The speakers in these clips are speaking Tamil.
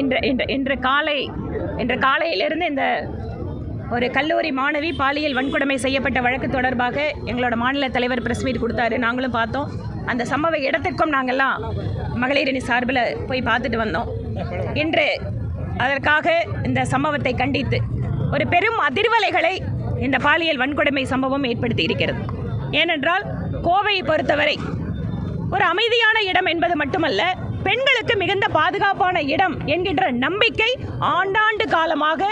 இன்று இன்று இன்று காலை இன்று காலையிலிருந்து இந்த ஒரு கல்லூரி மாணவி பாலியல் வன்கொடுமை செய்யப்பட்ட வழக்கு தொடர்பாக எங்களோட மாநில தலைவர் பிரஸ் மீட் கொடுத்தாரு. நாங்களும் பார்த்தோம். அந்த சம்பவ இடத்திற்கும் நாங்கள்லாம் மகளிரணி சார்பில் போய் பார்த்துட்டு வந்தோம். இன்று அதற்காக இந்த சம்பவத்தை கண்டித்து ஒரு பெரும் அதிர்வலைகளை இந்த பாலியல் வன்கொடுமை சம்பவம் ஏற்படுத்தி இருக்கிறது. ஏனென்றால் கோவையை பொறுத்தவரை ஒரு அமைதியான இடம் என்பது மட்டுமல்ல பெண்களுக்கு மிகுந்த பாதுகாப்பான இடம் என்கின்ற நம்பிக்கை ஆண்டாண்டு காலமாக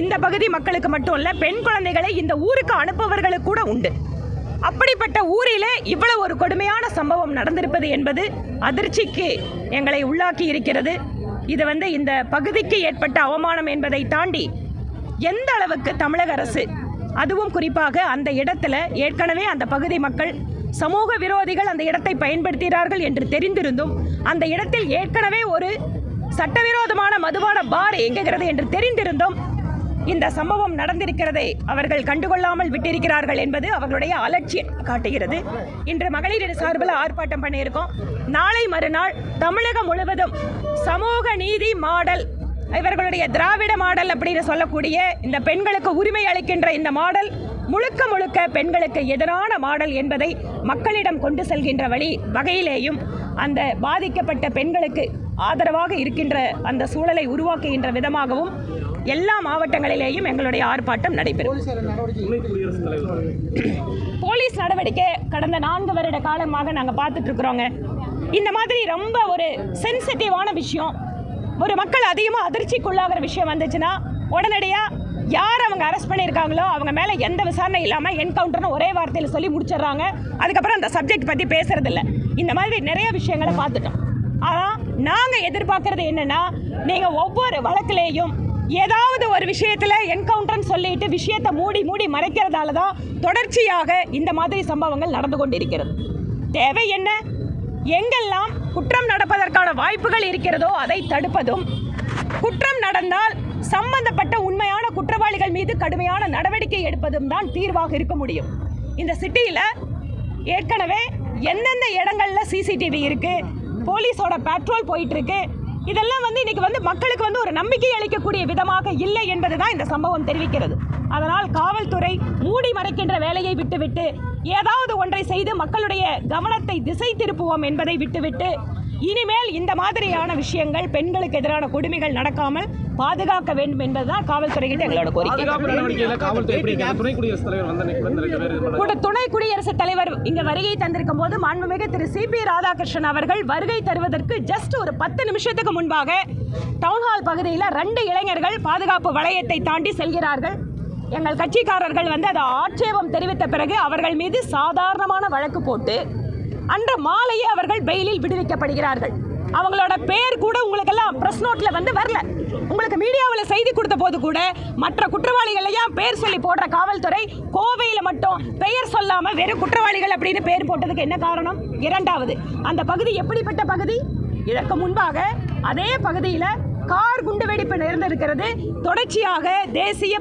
இந்த பகுதி மக்களுக்கு மட்டும் இல்லை பெண் குழந்தைகளை இந்த ஊருக்கு அனுப்புபவர்களுக்கு கூட உண்டு. அப்படிப்பட்ட ஊரிலே இவ்வளவு ஒரு கொடுமையான சம்பவம் நடந்திருப்பது என்பது அதிர்ச்சிக்கு எங்களை உள்ளாக்கி இருக்கிறது. இது வந்து இந்த பகுதிக்கு ஏற்பட்ட அவமானம் என்பதை தாண்டி எந்த அளவுக்கு தமிழக அரசு அதுவும் குறிப்பாக அந்த இடத்துல ஏற்கனவே அந்த பகுதி மக்கள் சமூக விரோதிகள் அந்த இடத்தை பயன்படுத்துகிறார்கள் என்று தெரிந்திருந்தும் அந்த இடத்தில் ஏற்கனவே ஒரு சட்டவிரோதமான மதுபான பார் இயங்குகிறது என்று தெரிந்திருந்தும் இந்த சம்பவம் நடந்திருக்கிறதை அவர்கள் கண்டுகொள்ளாமல் விட்டிருக்கிறார்கள் என்பது அவர்களுடைய அலட்சியம் காட்டுகிறது. இன்று மகளிர் சார்பில் ஆர்ப்பாட்டம் பண்ணியிருக்கோம். நாளை மறுநாள் தமிழகம் முழுவதும் சமூக நீதி மாடல் இவர்களுடைய திராவிட மாடல் அப்படின்னு சொல்லக்கூடிய இந்த பெண்களுக்கு உரிமை அளிக்கின்ற இந்த மாடல் முழுக்க முழுக்க பெண்களுக்கு எதிரான மாடல் என்பதை மக்களிடம் கொண்டு செல்கின்ற வழி வகையிலேயும் அந்த பாதிக்கப்பட்ட பெண்களுக்கு ஆதரவாக இருக்கின்ற அந்த சூழலை உருவாக்குகின்ற விதமாகவும் எல்லா மாவட்டங்களிலேயும் எங்களுடைய ஆர்ப்பாட்டம் நடைபெறும். போலீஸ் நடவடிக்கை கடந்த நான்கு வருட காலமாக நாங்கள் பார்த்துட்டு இருக்கிறோங்க இந்த மாதிரி ரொம்ப ஒரு சென்சிட்டிவான விஷயம். ஒரு மக்கள் அதிகமாக அதிர்ச்சிக்குள்ளாகிற விஷயம் வந்துச்சுன்னா உடனடியாக யார் அவங்க அரெஸ்ட் பண்ணியிருக்காங்களோ அவங்க மேலே எந்த விசாரணை இல்லாமல் என்கவுண்டர்னு ஒரே வார்த்தையில் சொல்லி முடிச்சிடுறாங்க. அதுக்கப்புறம் அந்த சப்ஜெக்ட் பற்றி பேசுறதில்ல. இந்த மாதிரி நிறைய விஷயங்களை பார்த்துட்டோம். ஆனால் நாங்கள் எதிர்பார்க்குறது என்னன்னா நீங்கள் ஒவ்வொரு வழக்கிலேயும் ஏதாவது ஒரு விஷயத்தில் என்கவுண்டர்னு சொல்லிட்டு விஷயத்தை மூடி மூடி மறைக்கிறதால தான் தொடர்ச்சியாக இந்த மாதிரி சம்பவங்கள் நடந்து கொண்டிருக்கிறது. தேவை என்ன? எங்கெல்லாம் குற்றம் நடப்பதற்கான வாய்ப்புகள் இருக்கிறதோ அதை தடுப்பதும். குற்றம் நடந்தால் சம்பந்தப்பட்ட உண்மை குற்றவாளிகள் மீது கடுமையான நடவடிக்கை எடுப்பதும் தான் தீர்வாக இருக்க முடியும். இந்த சிட்டியில் ஏற்கனவே எந்தெந்த இடங்கள்ல சிசிடிவி இருக்குது போலீஸோட பேட்ரோல் போயிட்டுருக்கு இதெல்லாம் வந்து இன்னைக்கு வந்து மக்களுக்கு வந்து ஒரு நம்பிக்கை அளிக்கக்கூடிய விதமாக இல்லை என்பது தான் இந்த சம்பவம் தெரிவிக்கிறது. அதனால் காவல்துறை மூடி மறைக்கின்ற வேலையை விட்டுவிட்டு ஏதாவது ஒன்றை செய்து மக்களுடைய கவனத்தை திசை திருப்புவோம் என்பதை விட்டுவிட்டு இனிமேல் இந்த மாதிரியான விஷயங்கள் பெண்களுக்கு எதிரான கொடுமைகள் நடக்காமல் பாதுகாக்க வேண்டும் என்பதுதான் காவல்துறைகிட்ட எங்களோட கோரிக்கை? துணை குடியரசுத் தலைவர் இங்க வருகை தந்திருக்கும் போது மாண்புமிகு திரு சிபி ராதாகிருஷ்ணன் அவர்கள் வருகை தருவதற்கு ஜஸ்ட் ஒரு பத்து நிமிஷத்துக்கு முன்பாக டவுன்ஹால் பகுதியில் ரெண்டு இளைஞர்கள் பாதுகாப்பு வளையத்தை தாண்டி செல்கிறார்கள். எங்கள் கட்சிக்காரர்கள் வந்து அதை ஆட்சேபம் தெரிவித்த பிறகு அவர்கள் மீது சாதாரணமான வழக்கு போட்டு அன்று மாலையே அவர்கள் பெயிலில் விடுவிக்கப்படுகிறார்கள். அவங்களோட பேர் கூட உங்களுக்கெல்லாம் பிரஸ் நோட்டில் வந்து வரல. உங்களுக்கு மீடியாவில் செய்தி கொடுத்த போது கூட மற்ற குற்றவாளிகளையும் பேர் சொல்லி போடுற காவல்துறை கோவையில் மட்டும் பெயர் சொல்லாமல் வெறும் குற்றவாளிகள் அப்படின்னு பேர் போட்டதுக்கு என்ன காரணம்? இரண்டாவது அந்த பகுதி எப்படிப்பட்ட பகுதி? இதற்கு முன்பாக அதே பகுதியில் கார் குண்டுவெடிப்பு நேர்ந்திருக்கிறது தொடர்ச்சியாக தேசிய